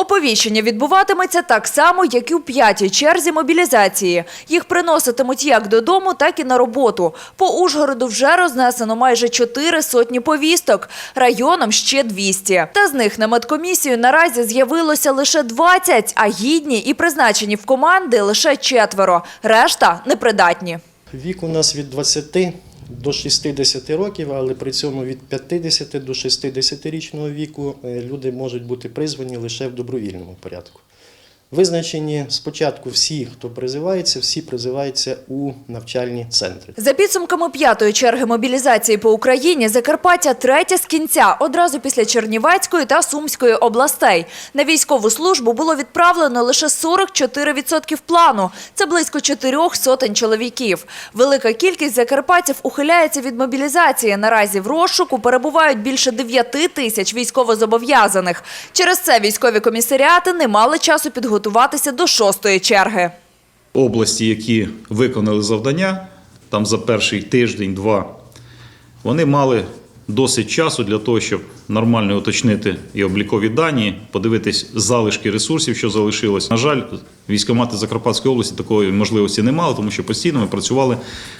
Оповіщення відбуватиметься так само, як і у п'ятій черзі мобілізації. Їх приноситимуть як додому, так і на роботу. По Ужгороду вже рознесено майже чотири сотні повісток, районом ще 200. Та з них на медкомісію наразі з'явилося лише 20, а гідні і призначені в команди лише четверо. Решта непридатні. Вік у нас від 20 до 60 років, але при цьому від 50 до 60-річного віку е, люди можуть бути призвані лише в добровільному порядку. Визначені спочатку всі, хто призивається, всі призиваються у навчальні центри. За підсумками п'ятої черги мобілізації по Україні, Закарпаття третя з кінця, одразу після Чернівецької та Сумської областей. На військову службу було відправлено лише 44% плану. Це близько чотирьох сотень чоловіків. Велика кількість закарпатців ухиляється від мобілізації. Наразі в розшуку перебувають більше 9 тисяч військовозобов'язаних. Через це військові комісаріати не мали часу підготуватися до шостої черги. області, які виконали завдання там за перший тиждень-два, вони мали досить часу для того, щоб нормально уточнити і облікові дані, подивитись залишки ресурсів, що залишилось. На жаль, військомати Закарпатської області такої можливості не мали, тому що постійно ми працювали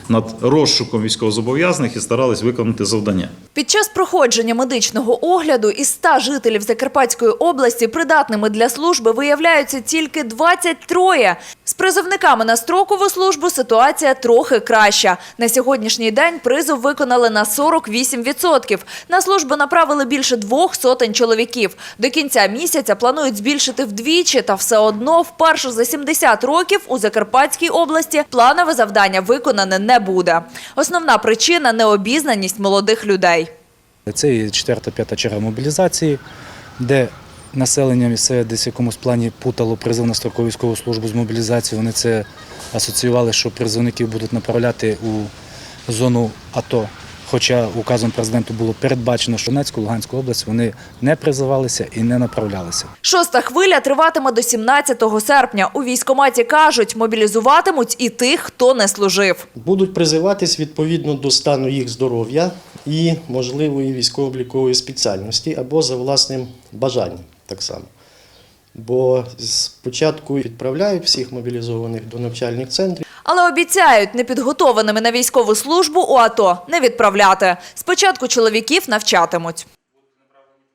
над розшуком військовозобов'язаних і старались виконати завдання. Під час проходження медичного огляду із 100 жителів Закарпатської області придатними для служби виявляються тільки 23. З призовниками на строкову службу ситуація трохи краща. На сьогоднішній день призов виконали на 48%. На службу направили більше двох сотень чоловіків. До кінця місяця планують збільшити вдвічі, та все одно вперше за 70 років у Закарпатській області планове завдання виконане не буде. Основна причина – необізнаність молодих людей. Це і четверта-п'ята черга мобілізації, де населення місцеве десь в якомусь плані путало призов на строкову військову службу з мобілізацією. Вони це асоціювали, що призовників будуть направляти у зону АТО. Хоча указом президенту було передбачено, що Донецьку, Луганську область вони не призивалися і не направлялися. Шоста хвиля триватиме до 17 серпня. У військкоматі кажуть, мобілізуватимуть і тих, хто не служив. Будуть призиватись відповідно до стану їх здоров'я і можливої військово-облікової спеціальності або за власним бажанням так само. Бо спочатку відправляють всіх мобілізованих до навчальних центрів. Але обіцяють, непідготованими на військову службу у АТО не відправляти. Спочатку чоловіків навчатимуть.